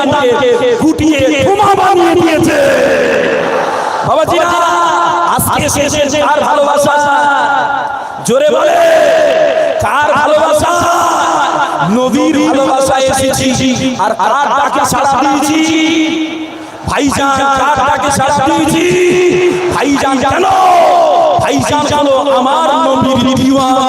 শয়তানকে গুটিয়ে ক্ষমা বানিয়ে দিয়েছে। বাবাজিরা আজকে শেষে কার ভালোবাসা? জোরে বলে কার ভালোবাসা? নবীর ভালোবাসা এসেছি আর কার ডাকে সাড়া দিয়েছি? ভাইজান কার ডাকে সাড়া দিয়েছি? ভাইজান কেন? ভাইজান কেন আমার নবীর দিওয়ানা।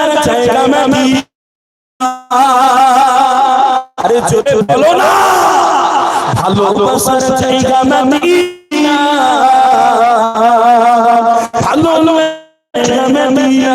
লাগার জায়গা মদিনা আরে জোরে বলো না। ভালোবাসার জায়গা মদিনা ভালো লাগার জায়গা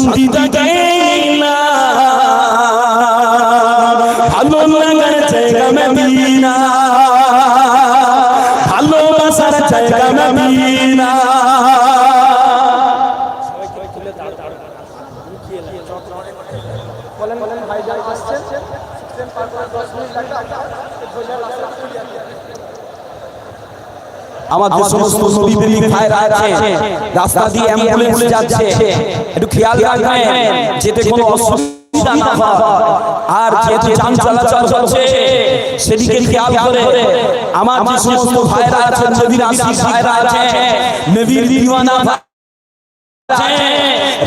শান্তি থাকে না ভালো লাগার জায়গা মদিনা। ভালোবাসার জায়গা যে সমস্ত নবী প্রেমিক ভাইরা আছে রাস্তা দিয়ে অ্যাম্বুলেন্স যাচ্ছে একটু খেয়াল রাখবেন যেতে কোনো অসুবিধা না হয়। আর যেহেতু যান চলাচল হচ্ছে সেদিকে খেয়াল করে আমার যে সমস্ত ভাইরা আছে নবীর আশিক ভাইরা আছে নবীর দিওয়ানা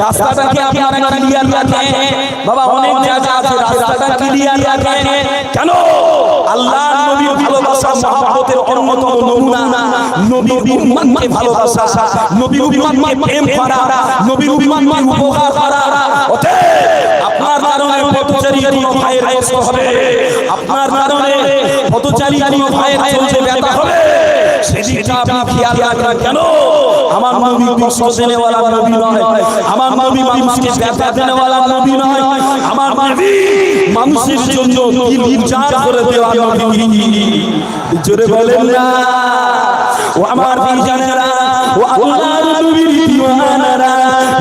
রাস্তাটাকে আপনারা ক্লিয়ার রাখেন? বাবা অনেক জায়গা আছে রাস্তাটা ক্লিয়ার রাখেন। কেন? আল্লাহ নবী ভালোবাসা মহব্বতের অন্যতম নমুনা। নবীর উম্মতকে ভালোবাসা। নবীর উম্মতকে প্রেম করা। নবীর উম্মতকে উপকার করা। অতএব আপনার কারণে পথচারী কোনো ভাইয়ের কষ্ট হবে। আপনার কারণে পথচারী কোনো ভাইয়ের চলছে ব্যথা হবে। সেদিকটা আপনি খেয়াল রাখবেন কেন আমার নবী কষ্ট দেনেওয়ালা নবী নয়। আমার নবী মানুষকে ব্যথা দেনেওয়ালা নবী নয়। আমার নবী মানুষের জন্য কি বিচার করে দেওয়া নবী? জোরে বলেন না। ও আমার ভাইজানেরা ও আল্লাহ